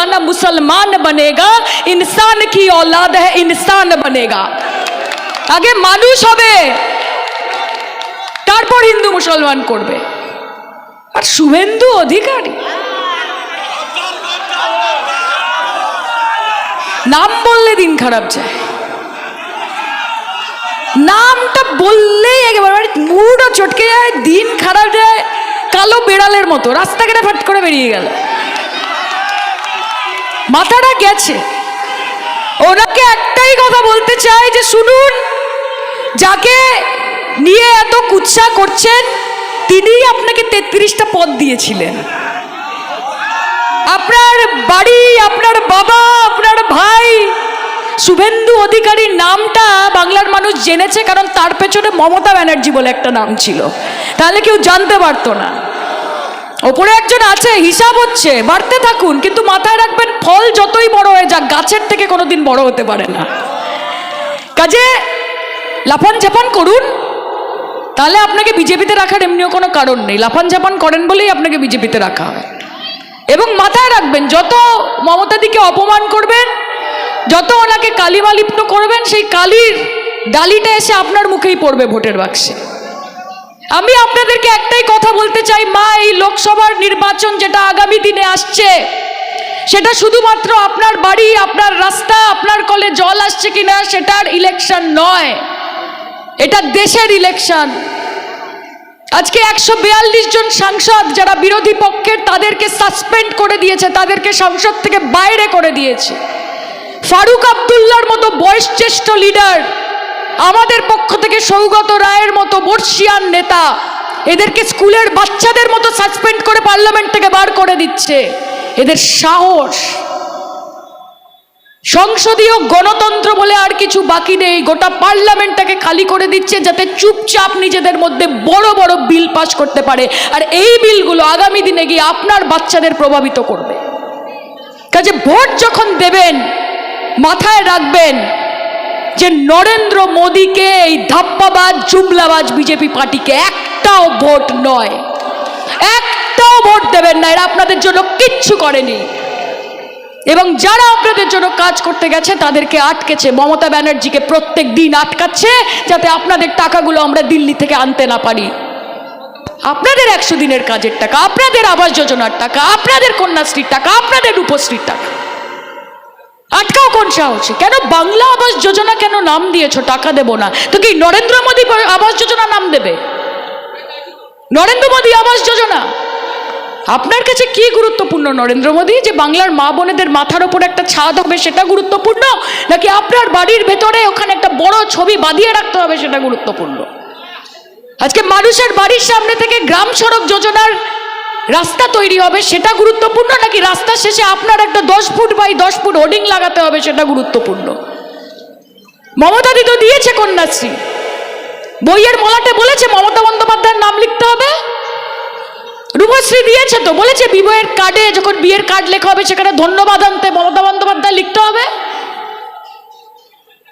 मुसलमान मुसलमान बनेगा इंसान की औलाद है इंसान बनेगा আগে মানুষ হবে তারপর হিন্দু মুসলমান করবে আর শুভেন্দু অধিকারী নাম বললে দিন খারাপ যায় নামটা বললেই একেবারে মুডও চটকে যায় দিন খারাপ যায় কালো বেড়ালের মতো রাস্তাঘাটে ফাট করে বেরিয়ে গেল মাথাটা গেছে। ওনাকে একটাই কথা বলতে চাই যে, শুনুন, যাকে নিয়ে এত কুৎসা করছেন, তিনিই আপনাকে তেত্রিশটা পদ দিয়েছিলেন। আপনার বাড়ি, আপনার বাবা, আপনার ভাই, শুভেন্দু অধিকারীর নামটা বাংলার মানুষ জেনেছে, কারণ তার পেছনে মমতা ব্যানার্জি বলে একটা নাম ছিল। তাহলে কেউ জানতে পারতো না। ওপরে একজন আছে, হিসাব হচ্ছে, বাড়তে থাকুন, কিন্তু মাথায় রাখবেন ফল যতই বড় হয়ে যাক, গাছের থেকে কোনোদিন বড় হতে পারে না। কাজে, লাফান ঝাপান করুন, তাহলে আপনাকে বিজেপিতে রাখার এমনিও কোনো কারণ নেই। লাফান ঝাপান করেন বলেই আপনাকে বিজেপিতে রাখা হয়। এবং মাথায় রাখবেন, যত মমতাদিকে অপমান করবেন, যত ওনাকে কালিমালিপ্ত করবেন, সেই কালির ডালিটা এসে আপনার মুখেই পড়বে ভোটের বাক্সে। আমি আপনাদেরকে একটাই কথা বলতে চাই, মা, এই লোকসভার নির্বাচন যেটা আগামী দিনে আসছে, সেটা শুধুমাত্র আপনার বাড়ি, আপনার রাস্তা, আপনার কলে জল আসছে কিনা সেটার ইলেকশন নয়। এটা দেশের ইলেকশন আজকে একশো বিয়াল্লিশ জন সাংসদ যারা বিরোধী পক্ষের, তাদেরকে সাসপেন্ড করে দিয়েছে, তাদেরকে সংসদ থেকে বাইরে করে দিয়েছে। ফারুক আবদুল্লার মতো বয়সজ্যেষ্ঠ লিডার আমাদের পক্ষ থেকে সৌগত রায়ের মতো বর্ষিয়ান নেতা এদেরকে স্কুলের বাচ্চাদের মতো সাসপেন্ড করে পার্লামেন্ট থেকে বার করে দিচ্ছে। এদের সাহস। সংসদীয় গণতন্ত্র বলে আর কিছু বাকি নেই। গোটা পার্লামেন্টটাকে খালি করে দিচ্ছে যাতে চুপচাপ নিজেদের মধ্যে বড় বড় বিল পাস করতে পারে। আর এই বিলগুলো আগামী দিনে গিয়ে আপনার বাচ্চাদের প্রভাবিত করবে। কাজে ভোট যখন দেবেন, মাথায় রাখবেন যে নরেন্দ্র মোদীকে এই ধাপ্পাবাজ, জুমলাবাজ বিজেপি পার্টিকে একটাও ভোট নয়। একটাও ভোট দেবেন না, এরা আপনাদের জন্য কিচ্ছু করেনি। এবং যারা আপনাদের জন্য কাজ করতে গেছে, তাদেরকে আটকেছে। মমতা ব্যানার্জিকে প্রত্যেক দিন আটকাচ্ছে, যাতে আপনাদের টাকাগুলো আমরা দিল্লি থেকে আনতে না পারি। আপনাদের একশো দিনের কাজের টাকা, আপনাদের আবাস যোজনার টাকা, আপনাদের কন্যাশ্রীর টাকা, আপনাদের রূপশ্রীর টাকা। কোন সাহসে কেন বাংলা আবাস যোজনা কেন নাম দিয়েছ? টাকা দেবো না। তো কি নরেন্দ্র মোদী আবাস যোজনা নাম দেবে? নরেন্দ্র মোদী আবাস যোজনা? আপনার কাছে কি গুরুত্বপূর্ণ নরেন্দ্র মোদী? যে বাংলার মা বোনেদের মাথার ওপর একটা ছাদ হবে, সেটা গুরুত্বপূর্ণ? নাকি আপনার বাড়ির ভেতরে ওখানে একটা বড় ছবি বাঁধিয়ে রাখতে হবে, সেটা গুরুত্বপূর্ণ? আজকে মানুষের বাড়ির সামনে থেকে গ্রাম সড়ক যোজনার রাস্তা তৈরি হবে, সেটা গুরুত্বপূর্ণ নাকি রাস্তার শেষে আপনার একটা দশ ফুট বাই দশ ফুট হোর্ডিং লাগাতে হবে, সেটা গুরুত্বপূর্ণ? মমতা দি তো দিয়েছে কন্যাশ্রী। বইয়ের মলাটে বলেছে, মমতা বন্দ্যোপাধ্যায়ের নাম লিখতে হবে। রূপশ্রী দিয়েছে তো, বলেছে বিবাহের কার্ডে যখন বিয়ের কার্ড লেখা হবে, সেখানে ধন্যবাদ আনতে মমতা বন্দ্যোপাধ্যায় লিখতে হবে।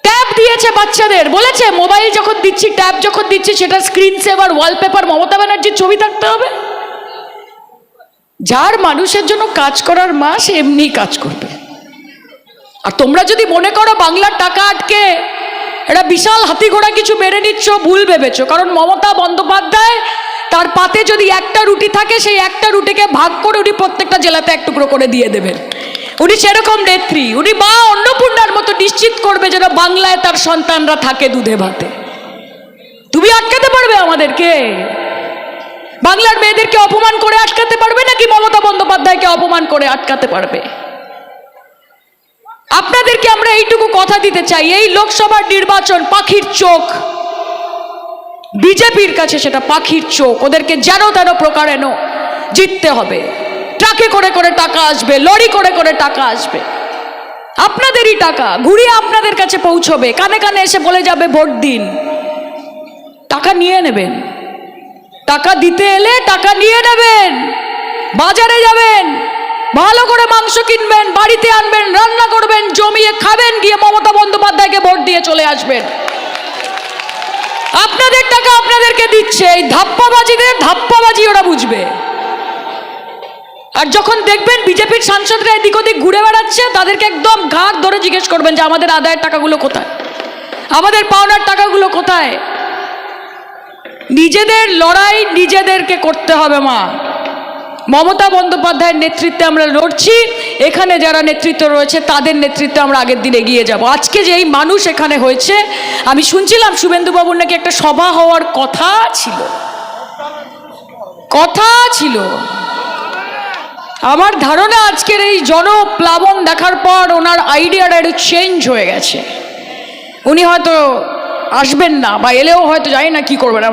ট্যাব দিয়েছে বাচ্চাদের, বলেছে মোবাইল যখন দিচ্ছি, ট্যাব যখন দিচ্ছি, সেটা স্ক্রিন সেভার ওয়ালপেপার মমতা ব্যানার্জির ছবি থাকতে হবে। যার মানুষের জন্য কাজ করার মা, সে এমনি কাজ করবে। আর তোমরা যদি মনে করো বাংলার টাকা আটকে এটা বিশাল হাতি ঘোড়া কিছু মেরে নিচ্ছ, ভুল ভেবেছো। কারণ মমতা বন্দ্যোপাধ্যায় তার পাতে যদি একটা রুটি থাকে, সেই একটা রুটিকে ভাগ করে উনি প্রত্যেকটা জেলাতে এক টুকরো করে দিয়ে দেবেন। উনি সেরকম নেত্রী, উনি মা অন্নপূর্ণার মতো নিশ্চিত করবে যেন বাংলায় তার সন্তানরা থাকে দুধে ভাতে। তুমি আটকাতে পারবে আমাদেরকে। বাংলার মেয়েদেরকে অপমান করে আটকাতে পারবে নাকি মমতা বন্দ্যোপাধ্যায়কে অপমান করে আটকাতে পারবে? আপনাদেরকে আমরা এইটুকু কথা দিতে চাই, এই লোকসভার নির্বাচন পাখির চোখ। বিজেপির কাছে সেটা পাখির চোখ, ওদেরকে যেন তেন প্রকারেণ জিততে হবে। ট্রাকে করে করে টাকা আসবে, লরি করে করে টাকা আসবে। আপনাদেরই টাকা, ঘুরিয়ে আপনাদের কাছে পৌঁছবে, কানে কানে এসে বলে যাবে ভোট দিন। টাকা নিয়ে নেবেন। টাকা দিতে এলে টাকা নিয়ে নেবেন, বাজারে যাবেন, ভালো করে মাংস কিনবেন, বাড়িতে আনবেন, রান্না করবেন, জমিয়ে খাবেন, গিয়ে মমতা বন্দ্যোপাধ্যায়কে ভোট দিয়ে চলে আসবেন। আপনাদের টাকা আপনাদেরকে দিচ্ছে, এই ধাপ্পাবাজিদের ধাপ্পাবাজি ওরা বুঝবে। আর যখন দেখবেন বিজেপির সাংসদরা এদিক ওদিক ঘুরে বেড়াচ্ছে, তাদেরকে একদম ঘাট ধরে জিজ্ঞেস করবেন যে, আমাদের আদায়ের টাকাগুলো কোথায়? আমাদের পাওনার টাকাগুলো কোথায়? নিজেদের লড়াই নিজেদেরকে করতে হবে, মা। মমতা বন্দ্যোপাধ্যায়ের নেতৃত্বে আমরা লড়ছি, এখানে যারা নেতৃত্ব রয়েছে, তাদের নেতৃত্বে আমরা আগের দিন এগিয়ে যাব। আজকে যে এই মানুষ এখানে হয়েছে, আমি শুনছিলাম শুভেন্দুবাবুর নাকি একটা সভা হওয়ার কথা ছিল। কথা ছিল। আমার ধারণা আজকের এই জনপ্লাবন দেখার পর ওনার আইডিয়াটা একটু চেঞ্জ হয়ে গেছে। উনি হয়তো আসবেন না বা এলেও হয়তো জানি না কি করবেন।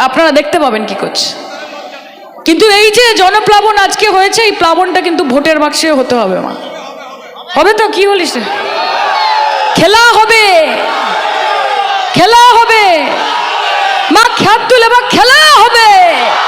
আপনারা দেখতে পাবেন কি করছে। কিন্তু এই যে জনপ্লাবন আজকে হয়েছে, এই প্লাবনটা কিন্তু ভোটের বাক্সে হতে হবে, মা। হবে তো, কি বলিস? খেলা হবে। খেলা হবে। মা খ্যাত তুলে বা খেলা হবে।